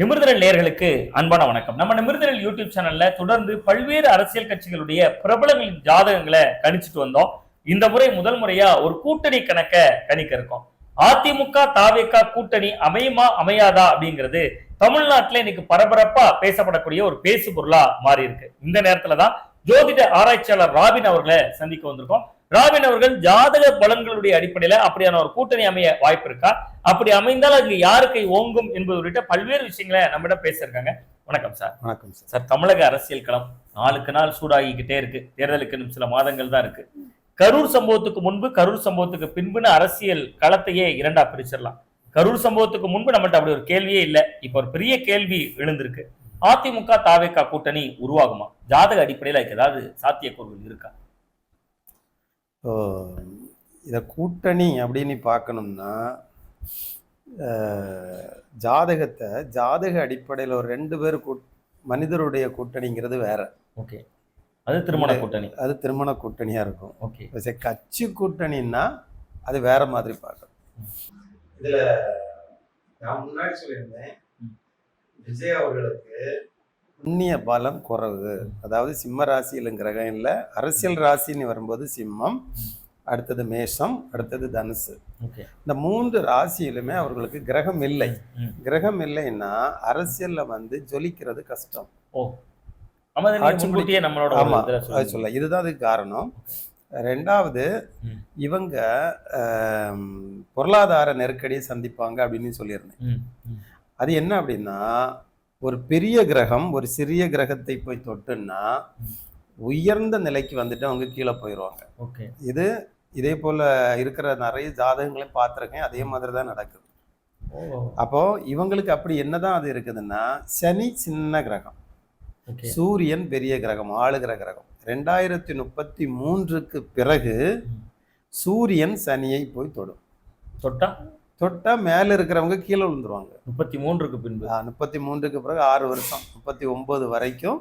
நிமிர்தல் நேர்களுக்கு அன்பான வணக்கம். நம்ம நிமிர்தல் யூடியூப் சேனல்ல தொடர்ந்து பல்வேறு அரசியல் கட்சிகளுடைய பிரபலங்களின் ஜாதகங்களை கணிச்சிட்டு வந்தோம். இந்த முறை முதல் முறையா ஒரு கூட்டணி கணக்க கணிக்க இருக்கோம். அதிமுக தாவேகா கூட்டணி அமையுமா அமையாதா அப்படிங்கிறது தமிழ்நாட்டில் இன்னைக்கு பரபரப்பா பேசப்படக்கூடிய ஒரு பேசு பொருளா மாறி இருக்கு இந்த நேரத்துல தான் ஜோதிட ஆராய்ச்சியாளர் ராபின் அவர்களை சந்திக்க வந்திருக்கோம். ராபின் அவர்கள் ஜாதக பலன்களுடைய அடிப்படையில அப்படியான ஒரு கூட்டணி அமைய வாய்ப்பு இருக்கா? அப்படி அமைந்தால் அங்கு யாரு கை ஓங்கும் என்பது உள்ளிட்ட பல்வேறு விஷயங்களை நம்மிடம் பேசியிருக்காங்க. வணக்கம் சார். வணக்கம் சார். சார் தமிழக அரசியல் களம் நாளுக்கு நாள் சூடாகிக்கிட்டே இருக்கு. தேர்தலுக்கு இன்னும் சில மாதங்கள் தான் இருக்கு. கரூர் சம்பவத்துக்கு முன்பு கரூர் சம்பவத்துக்கு பின்புன்னு அரசியல் களத்தையே இரண்டா பிரிச்சிடலாம். கரூர் சம்பவத்துக்கு முன்பு நம்மகிட்ட அப்படி ஒரு கேள்வியே இல்லை. இப்போ ஒரு பெரிய கேள்வி எழுந்திருக்கு. அதிமுக தாவேகா கூட்டணி உருவாகுமா? ஜாதக அடிப்படையில் ஏதாவது சாத்தியக்கூறுகள் இருக்கா? இப்போ இதை கூட்டணி அப்படின்னு பார்க்கணும்னா ஜாதகத்தை ஜாதக அடிப்படையில் ஒரு ரெண்டு பேர் கூட் மனிதருடைய கூட்டணிங்கிறது வேற. ஓகே. அது திருமண கூட்டணி. அது திருமண கூட்டணியாக இருக்கும். ஓகே. இப்போ சரி, கட்சி கூட்டணின்னா அது வேற மாதிரி பார்க்கணும். இதில் நான் முன்னாடி சொல்லியிருந்தேன். விஜய் அவர்களுக்கு புண்ணிய பலம் குறைவு. அதாவது சிம்ம ராசியில் கிரகம் இல்லை. அரசியல் ராசின்னு வரும்போது சிம்மம் அடுத்தது மேஷம் அடுத்தது தனுசு. இந்த மூன்று ராசியிலுமே அவர்களுக்கு கிரகம் இல்லை. கிரகம் இல்லைன்னா அரசியல்ல வந்து ஜொலிக்கிறது கஷ்டம். ஆமா. சொல்ல இதுதான் அதுக்கு காரணம். ரெண்டாவது. இவங்க பொருளாதார நெருக்கடியை சந்திப்பாங்க அப்படின்னு சொல்லியிருந்தேன். அது என்ன அப்படின்னா ஒரு பெரிய கிரகம் ஒரு சிறிய கிரகத்தை போய் தொட்டுன்னா உயர்ந்த நிலைக்கு வந்துட்டு அவங்க கீழே போயிடுவாங்க ஓகே. இது இதே போல இருக்கிற நிறைய ஜாதகங்களையும் பார்த்துருக்கேன். அதே மாதிரி தான் நடக்குது. அப்போ இவங்களுக்கு அப்படி என்னதான் அது இருக்குதுன்னா சனி சின்ன கிரகம் சூரியன் பெரிய கிரகம் ஆளுகிற கிரகம். ரெண்டாயிரத்தி முப்பத்தி மூன்றுக்கு பிறகு. சூரியன் சனியை போய் தொடும். தொட்டா? தொட்டா மேல இருக்கிறவங்க கீழே விழுந்துருவாங்க. முப்பத்தி மூன்றுக்கு பின்பு. முப்பத்தி மூன்றுக்கு பிறகு ஆறு வருஷம் முப்பத்தி ஒன்பது வரைக்கும்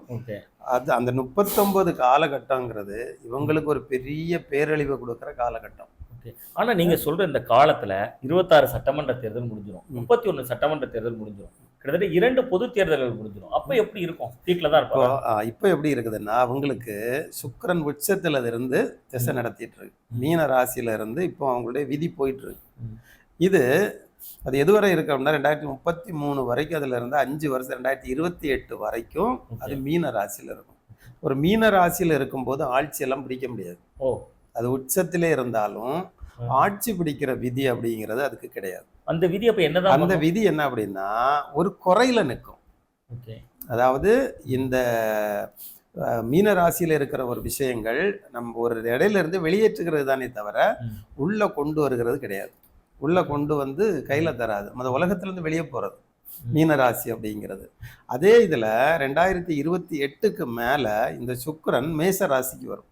அது அந்த முப்பத்தொன்பது காலகட்டங்கிறது இவங்களுக்கு ஒரு பெரிய பேரழிவை கொடுக்குற காலகட்டம். ஓகே. ஆனா நீங்க சொல்ற இந்த காலத்துல இருபத்தாறு சட்டமன்ற தேர்தல் முடிஞ்சிடும். முப்பத்தி ஒண்ணு சட்டமன்ற தேர்தல் முடிஞ்சிடும் கிட்டத்தட்ட இரண்டு பொது தேர்தல்கள் முடிஞ்சிடும் அப்ப எப்படி இருக்கும்? வீட்ல தான் ஆ, இப்போ எப்படி இருக்குதுன்னா அவங்களுக்கு சுக்கிரன் உச்சத்துல இருந்து திசை. நடத்திட்டு இருக்கு. மீன ராசியில இருந்து இப்போ அவங்களுடைய விதி போயிட்டு இருக்கு. இது அது எதுவரை இருக்கு அப்படின்னா ரெண்டாயிரத்தி முப்பத்தி மூணு வரைக்கும் அதுல இருந்து அஞ்சு வருஷம் ரெண்டாயிரத்தி இருபத்தி எட்டு வரைக்கும் அது. மீன ராசியில இருக்கும் ஒரு மீன ராசியில இருக்கும்போது ஆட்சி எல்லாம் பிடிக்க முடியாது ஓ அது உச்சத்திலே இருந்தாலும். ஆட்சி பிடிக்கிற விதி அப்படிங்கிறது அதுக்கு கிடையாது அந்த விதி அப்ப என்னதான் அந்த? விதி என்ன அப்படின்னா ஒரு குறையில நிற்கும் ஓகே அதாவது இந்த மீன ராசியில இருக்கிற ஒரு விஷயங்கள் நம்ம ஒரு இடையில இருந்து வெளியேற்றுகிறது தானே தவிர. உள்ள கொண்டு வருகிறது கிடையாது உள்ள கொண்டு வந்து கையில தராது. அந்த உலகத்துல இருந்து வெளியே போறது. ம். மீன ராசி அப்படிங்கிறது. அதே இதுல ரெண்டாயிரத்தி இருபத்தி எட்டுக்கு மேல இந்த சுக்கிரன் மேச ராசிக்கு வரும்.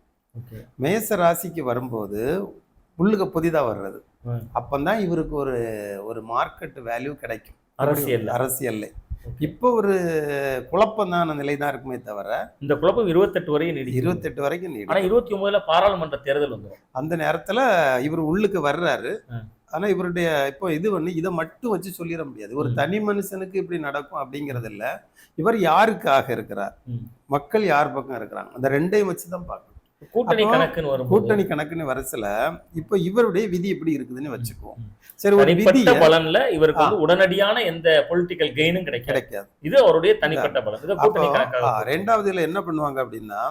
மேச ராசிக்கு வரும்போது உள்ளுக்கு புதிதா வர்றது. ம். அப்பந்தான் இவருக்கு ஒரு ஒரு மார்க்கெட் வேல்யூ கிடைக்கும். அரசியல்ல. அரசியல்ல. இப்போ ஒரு குழப்பமான நிலை தான் இருக்குமே தவிர இந்த குழப்பம் இருபத்தெட்டு வரையும் நீடிக்கும் இருபத்தெட்டு வரைக்கும் ஆனா நீடிக்கும் இருபத்தி ஒன்பதுல பாராளுமன்ற தேர்தல் வந்துடும் அந்த நேரத்துல இவர் உள்ளுக்கு வர்றாரு. ம். ஆனா இவருடைய இப்போ இது வந்து இதை மட்டும் வச்சு சொல்லிட முடியாது. ஒரு. தனி மனுஷனுக்கு இப்படி நடக்கும் அப்படிங்கிறது இல்ல. இவர் யாருக்காக இருக்கிறார். மக்கள் யார் பக்கம் இருக்கிறாங்க? அந்த ரெண்டையும் வச்சு தான் பார்க்கணும். கூட்டணி கணக்குன்னு வரும் கூட்டணி கணக்குன்னு வரசுல இப்போ இவருடைய விதி எப்படி இருக்குதுன்னு வச்சுக்குவோம். சரி ஒரு விதிய பலன்ல இவருக்கு வந்து உடனடியான எந்த பொலிட்டிக்கல் கெயினும் கிடைக்காது. இது அவருடைய தனிப்பட்ட பலன். ரெண்டாவது என்ன பண்ணுவாங்க அப்படின்னா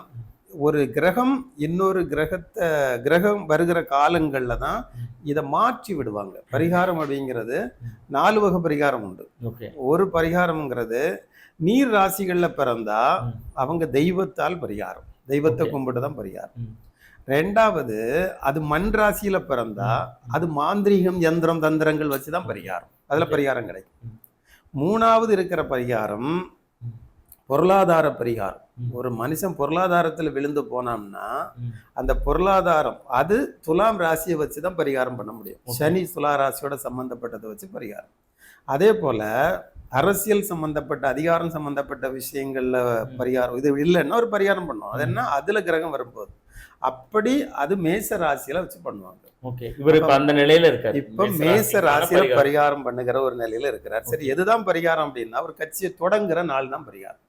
ஒரு கிரகம் இன்னொரு கிரகத்தை கிரகம் வருகிற காலங்கள்ல தான். இதை மாற்றி விடுவாங்க பரிகாரம் அப்படிங்கிறது நாலு வகை பரிகாரம் உண்டு ஒரு பரிகாரம்ங்கிறது நீர் ராசிகள்ல பிறந்தா. அவங்க தெய்வத்தால் பரிகாரம் தெய்வத்தை. கும்பிட்டு தான் பரிகாரம். ரெண்டாவது அது மண் ராசியில பிறந்தா அது மாந்திரீகம் யந்திரம் தந்திரங்கள் வச்சு தான் பரிகாரம் அதுல. பரிகாரம் கிடைக்கும். மூணாவது இருக்கிற பரிகாரம். பொருளாதார பரிகாரம். ஒரு மனுஷன் பொருளாதாரத்துல விழுந்து போனான்னா ம். அந்த பொருளாதாரம் அது துலாம் ராசியை வச்சு தான் பரிகாரம் பண்ண முடியும். சனி துலா ராசியோட சம்பந்தப்பட்டதை வச்சு பரிகாரம். அதே போல அரசியல் சம்பந்தப்பட்ட அதிகாரம் சம்பந்தப்பட்ட விஷயங்கள்ல பரிகாரம் இது இல்லைன்னா ஒரு பரிகாரம் பண்ணோம் அது என்ன? அதுல கிரகம் வரும்போது. அப்படி அது மேச ராசியில வச்சு பண்ணுவாங்க. ஓகே. இவர் இப்ப அந்த நிலையில இருக்காரு. இப்ப மேச ராசியில பரிகாரம். பண்ணுகிற ஒரு நிலையில இருக்கிறார். சரி எதுதான் பரிகாரம் அப்படின்னா ஒரு கட்சியை தொடங்குற நாள் தான் பரிகாரம்.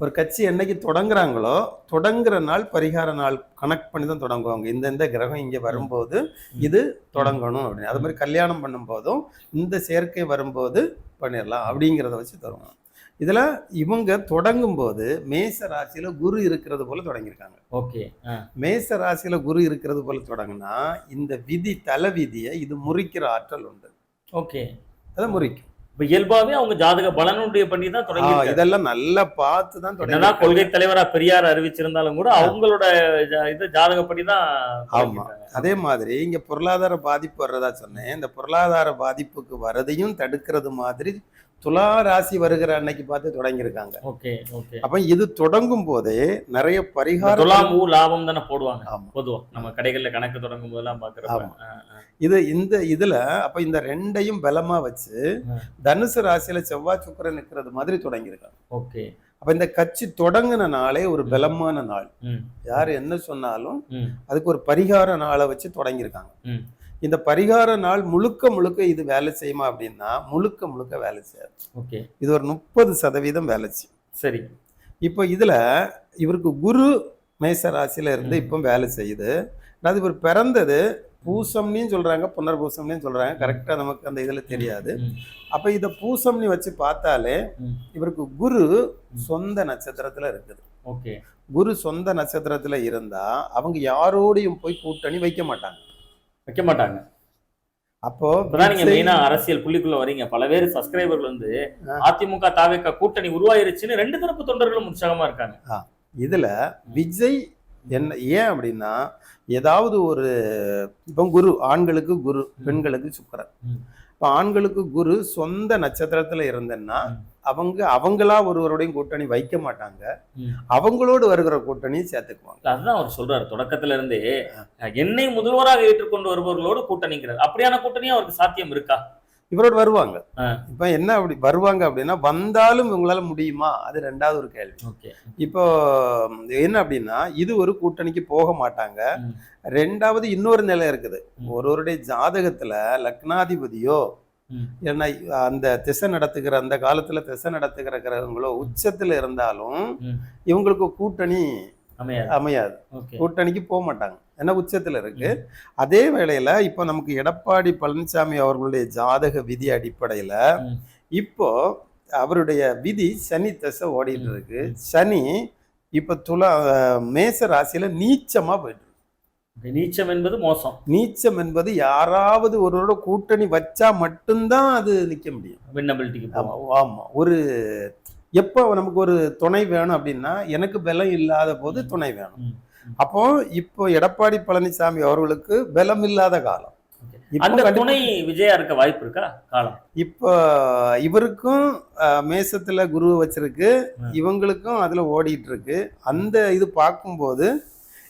ஒரு கட்சி என்னைக்கு தொடங்குறாங்களோ தொடங்குற நாள் பரிகார நாள் கனெக்ட் பண்ணி தான் தொடங்குவாங்க. இந்த இந்த கிரகம் இங்க வரும்போது இது தொடங்கணும் அப்படின்னு. அது மாதிரி கல்யாணம் பண்ணும்போதும் இந்த சேர்க்கை வரும்போது பண்ணிடலாம் அப்படிங்கிறத வச்சு தொடங்கணும் இதுல இவங்க தொடங்கும் போது மேச ராசியில குரு இருக்கிறது போல தொடங்கியிருக்காங்க. ஓகே. மேச ராசியில குரு இருக்கிறது போல தொடங்கினா இந்த விதி தலை விதியை இது முறிக்கிற ஆற்றல் உண்டு. ஓகே. அதை முறிக்கும். இப்ப இயல்பாவே அவங்க ஜாதக பலனுடைய பண்ணி தான் தொடங்கி இதெல்லாம் நல்லா பார்த்து தான் தொடங்கி கொள்கை தலைவரா பெரியார் அறிவிச்சிருந்தாலும் கூட அவங்களோட இது ஜாதகப்படி தான் ஆமா. அதே மாதிரி இங்க பொருளாதார பாதிப்பு வர்றதா சொன்னேன். இந்த பொருளாதார பாதிப்புக்கு வரதையும் தடுக்கிறது மாதிரி துலா ராசி வருகிற அன்னைக்கு பார்த்து தொடங்கியிருக்காங்க. Okay okay. அப்ப இது தொடங்கும் போதே நிறைய பரிகாரம் துலாம் ஊ லாபம் தானே போடுவாங்க. பொதுவா. நம்ம கடைகள்ல கணக்கு தொடங்கும் போதெல்லாம் பாக்குறப்ப ஆமா. இது இந்த இதுல அப்ப இந்த ரெண்டையும் பலமா வச்சு. தனுசு ராசியில செவ்வாய் சுக்கிரன் நிற்கிறது மாதிரி தொடங்கியிருக்காங்க. ஓகே. அப்ப இந்த கட்சி தொடங்கின நாளே ஒரு பலமான நாள். ம். யார் என்ன சொன்னாலும் ம். அதுக்கு ஒரு பரிகார நாளை வச்சு தொடங்கியிருக்காங்க. ம். இந்த பரிகார நாள் முழுக்க முழுக்க இது வேலை செய்யுமா அப்படின்னா முழுக்க முழுக்க வேலை செய்யாது. ஓகே. இது ஒரு முப்பது சதவீதம் வேலை செய்யும். சரி. இப்போ இதுல இவருக்கு குரு மேச ராசியில இருந்து. இப்போ வேலை செய்யுது. அதாவது இவர் பிறந்தது பூசம்னியும் சொல்றாங்க புனர்பூசம்னியும் சொல்றாங்க. கரெக்டா நமக்கு அந்த இதுல தெரியாது. அப்ப இத பூசம்னி வச்சு பார்த்தாலே. இவருக்கு குரு சொந்த நட்சத்திரத்துல இருக்குது. ஓகே. குரு சொந்த நட்சத்திரத்துல இருந்தா அவங்க யாரோடையும் போய் கூட்டணி வைக்க மாட்டாங்க. வைக்க மாட்டாங்க அப்போ இப்பதான் நீங்க மெயினா அரசியல் புள்ளிக்குள்ள வரீங்க பல பேர் சப்ஸ்கிரைபர்கள் வந்து. அதிமுக தாவேக்கா கூட்டணி உருவாயிருச்சுன்னு ரெண்டு தரப்பு தொண்டர்களும் உற்சாகமா இருக்காங்க இதுல விஜய் என்ன ஏன் அப்படின்னா ஏதாவது ஒரு இப்போ குரு ஆண்களுக்கு குரு பெண்களுக்கு சுக்கிரன். இப்போ ஆண்களுக்கு குரு சொந்த நட்சத்திரத்துல இருந்தேன்னா. அவங்க அவங்களா ஒருவரோடையும் கூட்டணி வைக்க மாட்டாங்க. அவங்களோடு வருகிற கூட்டணியை சேர்த்துக்குவாங்க. அதுதான் அவர் சொல்றாரு தொடக்கத்துல இருந்தே என்னை முதல்வராக ஏற்றுக்கொண்டு வருபவர்களோடு கூட்டணிங்கிறார். அப்படியான கூட்டணி அவருக்கு சாத்தியம் இருக்கா? இவரோடு வருவாங்க. இப்போ என்ன அப்படி வருவாங்க அப்படின்னா வந்தாலும் இவங்களால முடியுமா? அது ரெண்டாவது ஒரு கேள்வி. ஓகே. இப்போ என்ன அப்படின்னா இது ஒரு கூட்டணிக்கு போக மாட்டாங்க. ரெண்டாவது இன்னொரு நிலை இருக்குது. ஒருவருடைய ஜாதகத்துல லக்னாதிபதியோ. ஏன்னா அந்த திசை நடத்துகிற அந்த காலத்துல திசை நடத்துகிற கிரகங்களோ உச்சத்துல இருந்தாலும். இவங்களுக்கு கூட்டணி அமையாது. கூட்டணிக்கு போக மாட்டாங்க. ஏன்னா உச்சத்துல இருக்கு. அதே வேளையில இப்போ நமக்கு எடப்பாடி பழனிசாமி அவர்களுடைய ஜாதக விதி அடிப்படையில. இப்போ அவருடைய விதி சனி திசை ஓடிட்டு இருக்கு. சனி இப்ப துலா மேச ராசியில நீச்சமா போயிட்டு இருக்கு. நீச்சம் என்பது மோசம். நீச்சம் என்பது யாராவது ஒருவரோட கூட்டணி வச்சா மட்டும்தான் அது நிக்க முடியும். வின்னபிலிட்டிக்கு ஆமா போகும். ஆமா ஒரு எப்போ நமக்கு ஒரு துணை வேணும் அப்படின்னா எனக்கு பலம் இல்லாத போது துணை வேணும். அப்போ இப்போ எடப்பாடி பழனிசாமி அவர்களுக்கு பலம் இல்லாத காலம். அந்த துணை விஜயா இருக்க வாய்ப்பு இருக்கா? காலம். இப்போ இவருக்கும் மேசத்துல குரு வச்சிருக்கு. இவங்களுக்கும் அதுல ஓடிட்டு இருக்கு. அந்த இது பார்க்கும்போது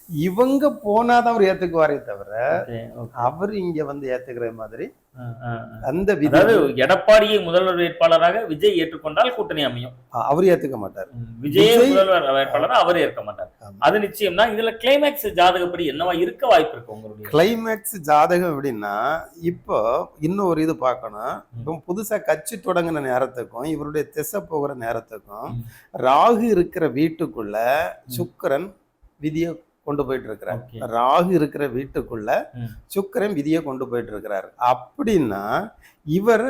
இவங்க போனாதான் அவர் ஏத்துக்குவாரே தவிர. அவர் இங்க வந்து ஏத்துக்கிற மாதிரி. அந்த விதி அதாவது எடப்பாடியை முதல்வர் வேட்பாளராக விஜய் ஏற்றுக்கொண்டால் கூட்டணி அமையும் அவர் ஏத்துக்க மாட்டார் விஜயை முதல்வர் வேட்பாளராக அவர் ஏற்க மாட்டார். அது நிச்சயம் தான் இதுல கிளைமேக்ஸ் ஜாதகப்படி என்னவா இருக்க வாய்ப்பு இருக்கு உங்களுடைய கிளைமேக்ஸ் ஜாதகம் எப்படின்னா இப்போ இன்னும் ஒரு இது பார்க்கணும் இப்போ புதுசா கட்சி தொடங்கின நேரத்துக்கும் இவருடைய திசை போகிற நேரத்துக்கும். ராகு இருக்கிற வீட்டுக்குள்ள சுக்கிரன் விதியை கொண்டு போயிட்டு இருக்கிறார். ராகு இருக்கிற வீட்டுக்குள்ள. சுக்கிரன் விதியை கொண்டு போயிட்டு இருக்கிறார் அப்படின்னா இவர்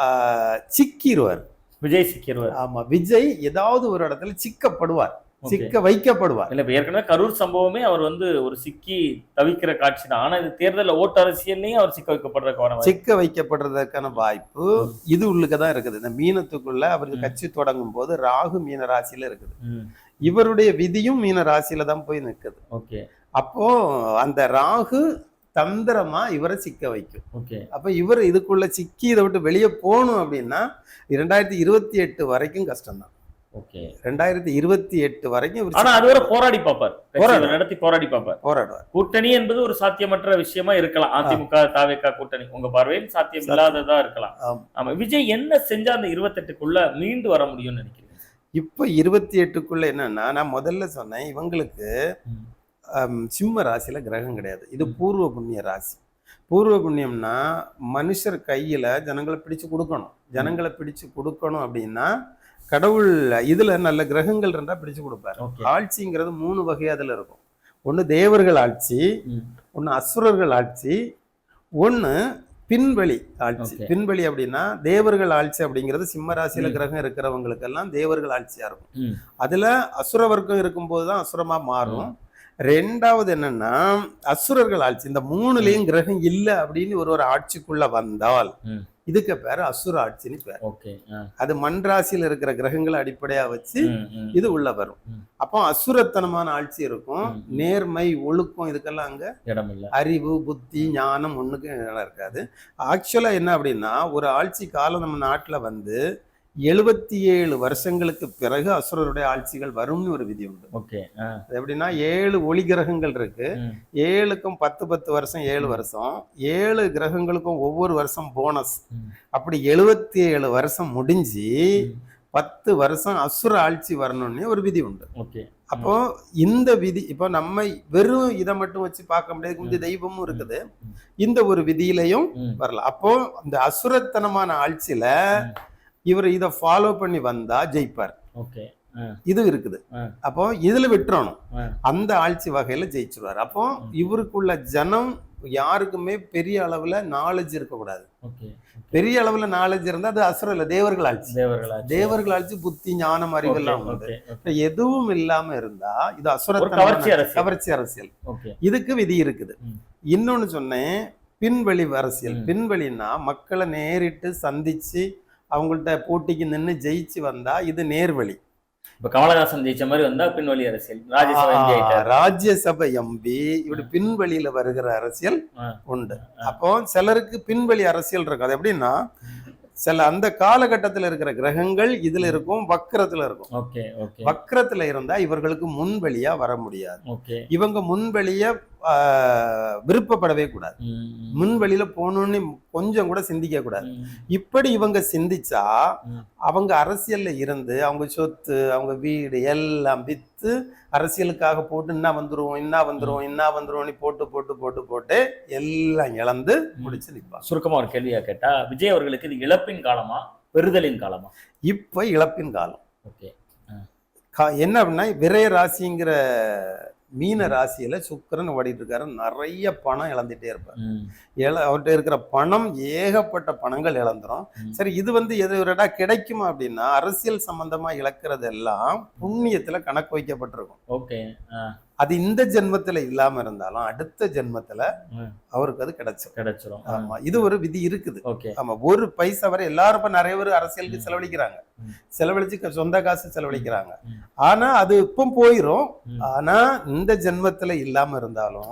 ஆஹ், சிக்கிருவார். விஜய் சிக்கிடுவார் ஆமா விஜய் ஏதாவது ஒரு இடத்துல சிக்கப்படுவார். சிக்க வைக்கப்படுவார். இல்ல ஏற்கனவே கரூர் சம்பவமே அவர் வந்து ஒரு சிக்கி தவிக்கிற காட்சி தான். ஆனா இது தேர்தல்ல ஓட்டு அரசியல்லையும் அவர் சிக்க வைக்கப்படுறதுக்கான. சிக்க வைக்கப்படுறதற்கான வாய்ப்பு இது உள்ளுக்க தான் இருக்குது. இந்த மீனத்துக்குள்ள அவருக்கு ம். கட்சி தொடங்கும் போது ராகு மீன ராசியில இருக்குது. இவருடைய விதியும் மீன ராசியில தான் போய் நிற்குது ஓகே. அப்போ அந்த ராகு தந்திரமா இவரை சிக்க வைக்கும். ஓகே. அப்ப இவர் இதுக்குள்ள சிக்கி இதை விட்டு வெளியே போகணும் அப்படின்னா இரண்டாயிரத்தி இருபத்தி எட்டு வரைக்கும் கஷ்டம்தான். ஓகே. ரெண்டாயிரத்தி இருபத்தி எட்டு வரைக்கும் இவர் ஆனா அதுவரை போராடி பார்ப்பார். போராடு. நடத்தி போராடி பார்ப்பார். போராடுவார். கூட்டணி என்பது ஒரு சாத்தியமற்ற விஷயமா இருக்கலாம். அதிமுக தாவேக்கா கூட்டணி. உங்க பார்வையில் சாத்தியம். இல்லாததா இருக்கலாம் ஆம். விஜய் என்ன செஞ்சா அந்த இருபத்தெட்டுக்குள்ள மீண்டு வர முடியும்னு நினைக்கிறீங்க? இப்ப இருபத்தி எட்டுக்குள்ள என்னன்னா நான் முதல்ல சொன்னேன் இவங்களுக்கு சிம்ம ராசியில கிரகம் கிடையாது. இது பூர்வ புண்ணிய ராசி. பூர்வ புண்ணியம்னா மனுஷர் கையில ஜனங்களை பிடிச்சு கொடுக்கணும். ஜனங்களை பிடிச்சு கொடுக்கணும் அப்படின்னா கடவுள் இதுல நல்ல கிரகங்கள் இருந்தா பிடிச்சு கொடுப்பாரு. ஆட்சிங்கிறது மூணு வகையா அதுல இருக்கும். ஒண்ணு தேவர்கள் ஆட்சி. ஒண்ணு அசுரர்கள் ஆட்சி ஒண்ணு பின்வழி ஆட்சி. பின்வழி அப்படின்னா தேவர்கள் ஆட்சி அப்படிங்கிறது சிம்ம ராசியில. கிரகம் இருக்கிறவங்களுக்கெல்லாம் தேவர்கள் ஆட்சியா இருக்கும். அதுல அசுர வர்க்கம் இருக்கும்போது தான் அசுரமா மாறும் ரெண்டாவது என்னன்னா அசுரர்கள் ஆட்சி இந்த மூணுலயும் கிரகம் இல்ல அப்படின்னு ஒரு ஒரு ஆட்சிக்குள்ள வந்தால். இதுக்கு பேரு அசுர ஆட்சின்னு பேர். அது மண் ராசியில இருக்கிற கிரகங்களை அடிப்படையா வச்சு. இது உள்ள வரும். அப்போ அசுரத்தனமான ஆட்சி இருக்கும். நேர்மை ஒழுக்கம் இதுக்கெல்லாம் அங்க அறிவு புத்தி ஞானம் ஒண்ணுக்கு இடம் இருக்காது ஆக்சுவலா என்ன அப்படின்னா ஒரு ஆட்சி காலம் நம்ம நாட்டுல வந்து எழுபத்தி ஏழு வருஷங்களுக்கு பிறகு அசுரருடைய ஆட்சிகள் வரும்னு ஒரு விதி உண்டு. ஓகே எப்படின்னா ஏழு ஒளி கிரகங்கள் இருக்கு. ஏழுக்கும் பத்து பத்து வருஷம் ஏழு வருஷம். ஏழு கிரகங்களுக்கும் ஒவ்வொரு வருஷம் போனஸ். அப்படி எழுபத்தி ஏழு வருஷம் முடிஞ்சு. பத்து வருஷம் அசுர ஆட்சி வரணும்னு ஒரு விதி உண்டு. ஓகே அப்போ இந்த விதி இப்போ நம்ம வெறும் இதை மட்டும் வச்சு பார்க்க முடியாது. இந்த தெய்வமும் இருக்குது. இந்த ஒரு விதியிலையும். வரலாம். அப்போ இந்த அசுரத்தனமான ஆட்சியில. இவர் இதை ஃபாலோ பண்ணி வந்தா ஜெயிப்பார். ஓகே. இது இருக்குது. அப்போ இதுல விட்டுறணும். அந்த ஆட்சி வகையில ஜெயிச்சிருவார். அப்போ. இவருக்குள்ள ஜனம் யாருக்குமே பெரிய அளவுல நாலேஜ் இருக்கக்கூடாது. பெரிய அளவுல நாலேஜ் இருந்தா அது அசுரம் இல்ல தேவர்கள் ஆட்சி. தேவர்களா ஆட்சி. புத்தி ஞானம் அறிவெல்லாம் உண்டு. எதுவும் இல்லாம இருந்தா இது அசுரத்தனமான கவர்ச்சி அரசியல். இதுக்கு விதி இருக்குது. இன்னொன்னு சொன்னேன் பின்வழி அரசியல். பின்வழின்னா மக்களை நேரிட்டு சந்திச்சு அவங்கள்ட்ட போட்டிக்கு நின்னு ஜெயிச்சு வந்தா இது நேர்வழி. இப்ப கமலஹாசன் ஜெயிச்ச மாதிரி வந்தா பின்வழி அரசியல் ராஜ்யசபா எம்பி ராஜ்யசபை இப்படி பின்வழியில வருகிற அரசியல். உண்டு. அப்போ சிலருக்கு பின்வழி அரசியல் இருக்கும். அது எப்படின்னா சில அந்த காலகட்டத்துல இருக்கிற கிரகங்கள் இதுல இருக்கும் வக்கரத்துல இருக்கும். வக்கரத்துல இருந்தா இவர்களுக்கு முன்வழியா வர முடியாது. இவங்க முன்வழிய விருப்பப்படவே கூடாது. ம், ம். முன்வழியில போகணும்னு கொஞ்சம் கூட சிந்திக்க கூடாது. இப்படி இவங்க சிந்திச்சா. அவங்க அரசியல்ல இருந்து அவங்க சொத்து அவங்க வீடு எல்லாம் வித்து அரசியலுக்காக போட்டு இன்னா வந்துருவோம் இன்னா வந்துருவோம் இன்னா வந்துருவோம்னு போட்டு போட்டு போட்டு போட்டு எல்லாம் இழந்து முடிச்சு நிற்பாங்க சுருக்கமா ஒரு கேள்வியா கேட்டா விஜய் அவர்களுக்கு இது இழப்பின் காலமா பெறுதலின் காலமா? இப்ப இழப்பின் காலம். ஓகே. என்ன அப்படின்னா விரய ராசிங்கிற மீன ராசியில சுக்கிரன் ஓடிட்டு இருக்காரு. நிறைய பணம் இழந்துட்டே இருப்பார். இழ அவர்கிட்ட இருக்கிற பணம் ஏகப்பட்ட பணங்கள் இழந்துரும். சரி இது வந்து எது ஒரு இடம் கிடைக்குமா அப்படின்னா அரசியல் சம்பந்தமா இழக்கிறது எல்லாம் புண்ணியத்துல கணக்கு வைக்கப்பட்டிருக்கும். ஓகே. அது இந்த ஜென்மத்துல இல்லாம இருந்தாலும் அடுத்த ஜென்மத்துல. அவருக்கு அது கிடைச்சிரும். ஆ, ஆமா இது ஒரு விதி இருக்குது. ஓகே. ஆமா ஒரு பைசா வரை எல்லாரும் இப்ப நிறைய பேர் அரசியலுக்கு. செலவழிக்கிறாங்க. செலவழிச்சு சொந்த காசு செலவழிக்கிறாங்க. ஆனா அது இப்போ போயிரும். ஆனா இந்த ஜென்மத்துல இல்லாம இருந்தாலும்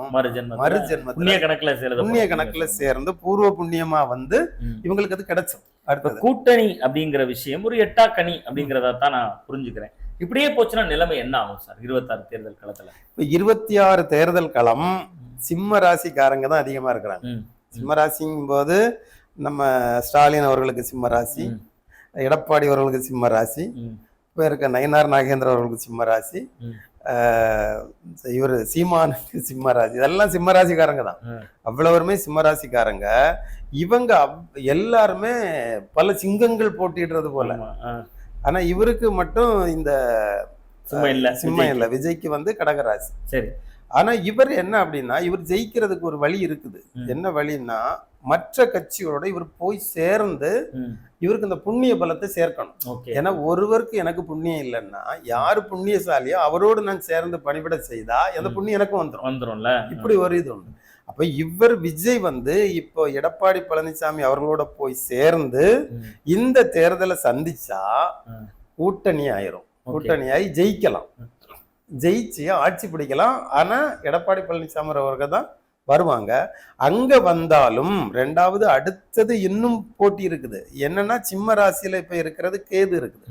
மறு ஜென்மத்துல புண்ணிய கணக்குல சேர்ந்து புண்ணிய கணக்குல சேர்ந்து பூர்வ புண்ணியமா வந்து. இவங்களுக்கு அது கிடைச்சிரும். இப்ப அடுத்தது. கூட்டணி அப்படிங்கிற விஷயம் ஒரு எட்டா கனி அப்படிங்கறத தான் நான் புரிஞ்சுக்கிறேன். இப்படியே போச்சுன்னா நிலைமை என்ன ஆகும் சார் இருபத்தாறு தேர்தல் களத்துல இப்ப இருபத்தி ஆறு தேர்தல் களம் சிம்ம ராசிக்காரங்க தான் அதிகமா இருக்கிறாங்க. சிம்ம ராசிங்கும் போது நம்ம ஸ்டாலின் அவர்களுக்கு சிம்ம ராசி. எடப்பாடி அவர்களுக்கு சிம்ம ராசி. இப்போ இருக்க நயினார் நாகேந்திர அவர்களுக்கு சிம்ம ராசி. இவர் சீமானுக்கு சிம்ம ராசி இதெல்லாம் சிம்ம ராசிக்காரங்க தான் ம். அவ்வளவுமே சிம்ம ராசிக்காரங்க இவங்க அவ்- எல்லாருமே பல சிங்கங்கள் போட்டிடுறது போல. ஆனா இவருக்கு மட்டும் இந்த சும்மா இல்ல சிம்ம விஜய்க்கு. இல்ல. விஜய்க்கு வந்து கடகராசி. சரி. ஆனா இவர் என்ன அப்படின்னா இவர் ஜெயிக்கிறதுக்கு ஒரு வழி இருக்குது. என்ன வழின்னா மற்ற கட்சிகளோட இவர் போய் சேர்ந்து. இவருக்கு இந்த புண்ணிய பலத்தை சேர்க்கணும். ஏன்னா ஒருவருக்கு எனக்கு புண்ணியம் இல்லைன்னா யாரு புண்ணியசாலியோ அவரோடு நான் சேர்ந்து பணிவிட செய்தா எந்த ம். புண்ணியம் எனக்கும் வந்துடும் வந்துரும்ல. இப்படி ஒரு இது உண்டு. அப்ப இவர் விஜய் வந்து இப்போ எடப்பாடி பழனிசாமி அவர்களோட போய் சேர்ந்து. இந்த தேர்தலை சந்திச்சா. கூட்டணி ஆயிரும். கூட்டணியாகி ஜெயிக்கலாம் ஜெயிச்சு ஆட்சி பிடிக்கலாம் ஆனா எடப்பாடி பழனிசாமி அவர்கள் தான் வருவாங்க அங்க வந்தாலும் ரெண்டாவது அடுத்தது இன்னும் போட்டி இருக்குது என்னன்னா சிம்ம ராசியில இப்ப இருக்கிறது கேது இருக்குது.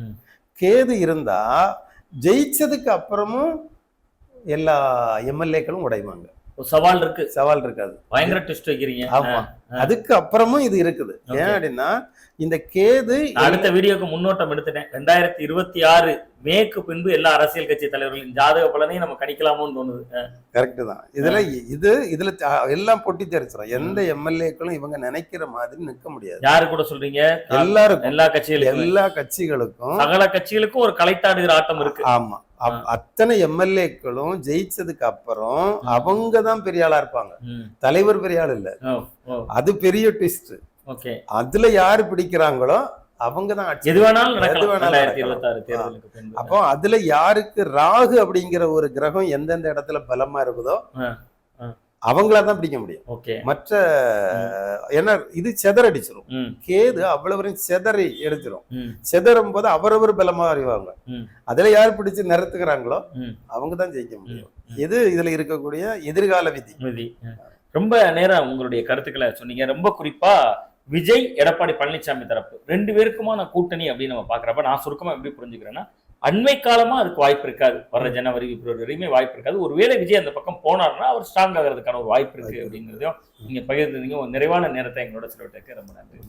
கேது இருந்தா ஜெயிச்சதுக்கு அப்புறமும் எல்லா எம்எல்ஏக்களும் உடைவாங்க ஒரு சவால் இருக்கு. சவால் இருக்காது. பயங்கர ட்விஸ்ட் வைக்கிறீங்க. ஆமா. அதுக்கு அப்புறமும் இது இருக்குது. ஏன் அப்படின்னா இந்த கேது அடுத்த வீடியோக்கு முன்னோட்டம் எடுத்துட்டேன். ரெண்டாயிரத்தி இருபத்தி ஆறு மேற்கு பின்பு எல்லா அரசியல் கட்சி தலைவர்களின் ஜாதக பலனையும் நம்ம கணிக்கலாமோன்னு தோணுது. கரெக்ட் தான். இதுல இது இதுல எல்லாம் பொட்டி தெரிச்சிடும் எந்த எம்எல்ஏக்களும் இவங்க நினைக்கிற மாதிரி நிக்க முடியாது. யாரு கூட சொல்றீங்க? எல்லாருக்கும். எல்லா கட்சிகளுக்கும். எல்லா கட்சிகளுக்கும். சகல கட்சிகளுக்கும் ஒரு கலைத்தாடுகிற ஆட்டம் இருக்கு. ஆமா. அத்தனை எம்எல்ஏக்களும் ஜெயிச்சதுக்கு அப்புறம் அவங்க தான் பெரிய ஆளா இருப்பாங்க. தலைவர் பெரிய ஆள் இல்ல. அது பெரிய ட்விஸ்ட் ஓகே. அதுல யாரு பிடிக்கிறாங்களோ அவங்க தான் எது வேணாலும் அப்போ அதுல யாருக்கு ராகு அப்படிங்கிற ஒரு கிரகம் எந்தெந்த இடத்துல பலமா இருக்குதோ. அவங்கள தான் பிடிக்க முடியும். ஓகே. மற்ற ஏன்னா இது செதறடிச்சிரும். கேது அவ்வளவரையும் செதறி எடுத்துரும். செதறும் போது அவரவர் பலமா அறிவாங்க. அதுல யார் பிடிச்சு நிறுத்துக்கிறாங்களோ. அவங்க தான் ஜெயிக்க முடியும். இது இதுல இருக்கக்கூடிய எதிர்கால விதி? விதி. ரொம்ப நேரம் உங்களுடைய கருத்துக்களை சொன்னீங்க. ரொம்ப குறிப்பா விஜய் எடப்பாடி பழனிசாமி தரப்பு. ரெண்டு பேருக்குமான கூட்டணி அப்படின்னு நம்ம பாக்குறப்ப நான் சுருக்கமா எப்படி புரிஞ்சுக்கிறேன்னா அண்மை காலமா அதுக்கு வாய்ப்பு இருக்காது. வர்ற ஜனவரி பிப்ரவரி வரையுமே வாய்ப்பு இருக்காது. ஒருவேளை விஜய் அந்த பக்கம் போனாருன்னா அவர் ஸ்ட்ராங் ஆகிறதுக்கான ஒரு வாய்ப்பு இருக்கு அப்படிங்கிறதையும் நீங்க பகிர்ந்தீங்க ஒரு நிறைவான நேரத்தை எங்களோட செலவிட்டதுக்கு ரொம்ப நன்றி.